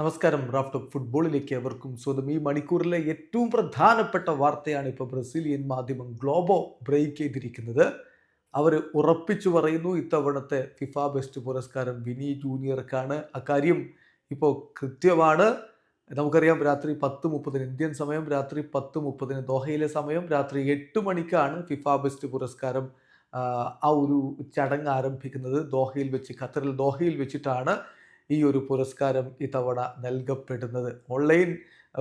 നമസ്കാരം. റാഫ്റ്റ് ഫുട്ബോളിലേക്ക് അവർക്കും സ്വന്തം ഈ മണിക്കൂറിലെ ഏറ്റവും പ്രധാനപ്പെട്ട വാർത്തയാണ് ഇപ്പോൾ ബ്രസീലിയൻ മാധ്യമം ഗ്ലോബോ ബ്രേക്ക് ചെയ്തിരിക്കുന്നത്. അവർ ഉറപ്പിച്ചു പറയുന്നു ഇത്തവണത്തെ ഫിഫ ബെസ്റ്റ് പുരസ്കാരം വിനി ജൂനിയർക്കാണ്. അക്കാര്യം ഇപ്പോൾ കൃത്യമാണ്. നമുക്കറിയാം രാത്രി പത്ത് മുപ്പതിന് ഇന്ത്യൻ സമയം രാത്രി പത്ത് മുപ്പതിന് ദോഹയിലെ സമയം രാത്രി എട്ട് മണിക്കാണ് ഫിഫ ബെസ്റ്റ് പുരസ്കാരം ആ ഒരു ചടങ്ങ് ആരംഭിക്കുന്നത്. ദോഹയിൽ വെച്ച് ഖത്തറിൽ ദോഹയിൽ വെച്ചിട്ടാണ്. ഈ ഒരു പുരസ്കാരം ഇത്തവണ നൽകപ്പെടുന്നത്. ഓൺലൈൻ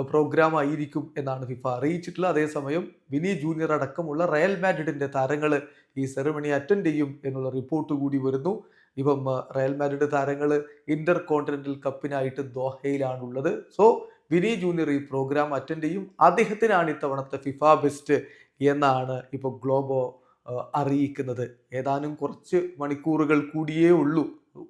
പ്രോഗ്രാം ആയിരിക്കും എന്നാണ് ഫിഫ അറിയിച്ചിട്ടുള്ളത്. അതേസമയം വിനി ജൂനിയർ അടക്കമുള്ള റയൽ മാഡ്രിഡിന്റെ താരങ്ങൾ ഈ സെറമണി അറ്റൻഡ് ചെയ്യും എന്നുള്ള റിപ്പോർട്ട് കൂടി വരുന്നു. ഇപ്പം റയൽ മാഡ്രിഡ് താരങ്ങൾ ഇന്റർ കോണ്ടിനെന്റൽ കപ്പിനായിട്ട് ദോഹയിലാണുള്ളത്. സോ വിനി ജൂനിയർ ഈ പ്രോഗ്രാം അറ്റൻഡ് ചെയ്യും. അദ്ദേഹത്തിനാണ് ഇത്തവണത്തെ ഫിഫ ബെസ്റ്റ് എന്നാണ് ഇപ്പോൾ ഗ്ലോബോ അറിയിക്കുന്നത്. ഏതാനും കുറച്ച് മണിക്കൂറുകൾ കൂടിയേ ഉള്ളൂ.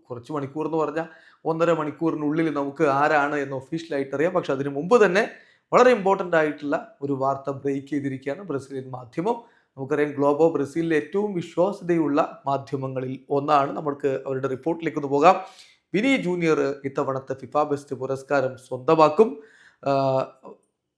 കുറച്ച് മണിക്കൂർ എന്ന് പറഞ്ഞാൽ ഒന്നര മണിക്കൂറിനുള്ളിൽ നമുക്ക് ആരാണ് എന്ന് ഒഫീഷ്യലായിട്ട് അറിയാം. പക്ഷെ അതിനു മുമ്പ് തന്നെ വളരെ ഇമ്പോർട്ടന്റ് ആയിട്ടുള്ള ഒരു വാർത്ത ബ്രേക്ക് ചെയ്തിരിക്കുകയാണ് ബ്രസീലിയൻ മാധ്യമം. നമുക്കറിയാം ഗ്ലോബോ ബ്രസീലിലെ ഏറ്റവും വിശ്വാസ്യതയുള്ള മാധ്യമങ്ങളിൽ ഒന്നാണ്. നമുക്ക് അവരുടെ റിപ്പോർട്ടിലേക്ക് ഒന്ന് പോകാം. വിനി ജൂനിയർ ഇത്തവണത്തെ ഫിഫ ബെസ്റ്റ് പുരസ്കാരം സ്വന്തമാക്കും.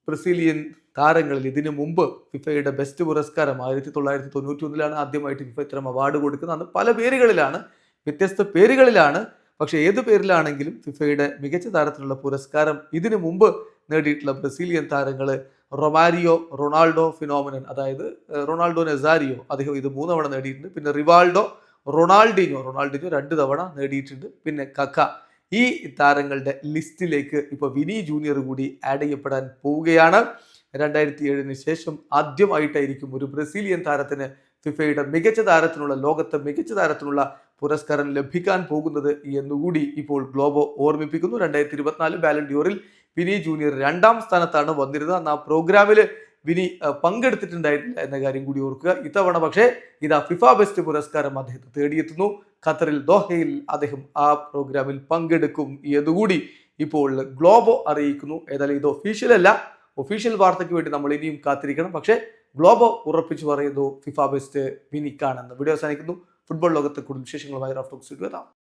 ബ്രസീലിയൻ താരങ്ങളിൽ ഇതിനു മുമ്പ് ഫിഫയുടെ ബെസ്റ്റ് പുരസ്കാരം ആയിരത്തി തൊള്ളായിരത്തി തൊണ്ണൂറ്റി ഒന്നിലാണ് ആദ്യമായിട്ട് ഫിഫ ഇത്തരം അവാർഡ് കൊടുക്കുന്നത്. അന്ന് പല പേരുകളിലാണ് വ്യത്യസ്ത പേരുകളിലാണ്. പക്ഷെ ഏത് പേരിലാണെങ്കിലും ഫിഫയുടെ മികച്ച താരത്തിനുള്ള പുരസ്കാരം ഇതിനു മുമ്പ് നേടിയിട്ടുള്ള ബ്രസീലിയൻ താരങ്ങൾ റൊമാരിയോ റൊണാൾഡോ ഫിനോമിനൻ. അതായത് റൊണാൾഡോ നെസാരിയോ അദ്ദേഹം ഇത് മൂന്നവണ നേടിയിട്ടുണ്ട്. പിന്നെ റിവാൾഡോ റൊണാൾഡിനോ റൊണാൾഡിനോ രണ്ട് തവണ നേടിയിട്ടുണ്ട്. പിന്നെ കക്ക. ഈ താരങ്ങളുടെ ലിസ്റ്റിലേക്ക് ഇപ്പോൾ വിനി ജൂനിയർ കൂടി ആഡ് ചെയ്യപ്പെടാൻ പോവുകയാണ്. രണ്ടായിരത്തി ഏഴിന് ശേഷം ആദ്യമായിട്ടായിരിക്കും ഒരു ബ്രസീലിയൻ താരത്തിന് ഫിഫയുടെ മികച്ച താരത്തിനുള്ള ലോകത്തെ മികച്ച താരത്തിനുള്ള പുരസ്കാരം ലഭിക്കാൻ പോകുന്നത് എന്നുകൂടി ഇപ്പോൾ ഗ്ലോബോ ഓർമ്മിപ്പിക്കുന്നു. രണ്ടായിരത്തി ഇരുപത്തിനാല് ബാലൻഡിയോറിൽ വിനി ജൂനിയർ രണ്ടാം സ്ഥാനത്താണ് വന്നിരുന്നത്. അന്ന് ആ പ്രോഗ്രാമിൽ വിനി പങ്കെടുത്തിട്ടുണ്ടായിരുന്നില്ല എന്ന കാര്യം കൂടി ഓർക്കുക. ഇത്തവണ പക്ഷേ ഇതാ ഫിഫ ബെസ്റ്റ് പുരസ്കാരം അദ്ദേഹത്തെ തേടിയെത്തുന്നു. ഖത്തറിൽ ദോഹയിൽ അദ്ദേഹം ആ പ്രോഗ്രാമിൽ പങ്കെടുക്കും എന്നുകൂടി ഇപ്പോൾ ഗ്ലോബോ അറിയിക്കുന്നു. ഏതായാലും ഇത് ഒഫീഷ്യൽ അല്ല. ഒഫീഷ്യൽ വാർത്തയ്ക്ക് വേണ്ടി നമ്മൾ ഇനിയും കാത്തിരിക്കണം. പക്ഷേ ഗ്ലോബോ ഉറപ്പിച്ചു പറയുന്നു ഫിഫ ബെസ്റ്റ് വിനിക്കാണെന്ന് വീഡിയോ അവസാനിക്കുന്നു. ഫുട്ബോൾ ലോകത്തെ കൂടുതൽ വിശേഷങ്ങളുമായി റഫ്റ്റോക്സ് എത്താം.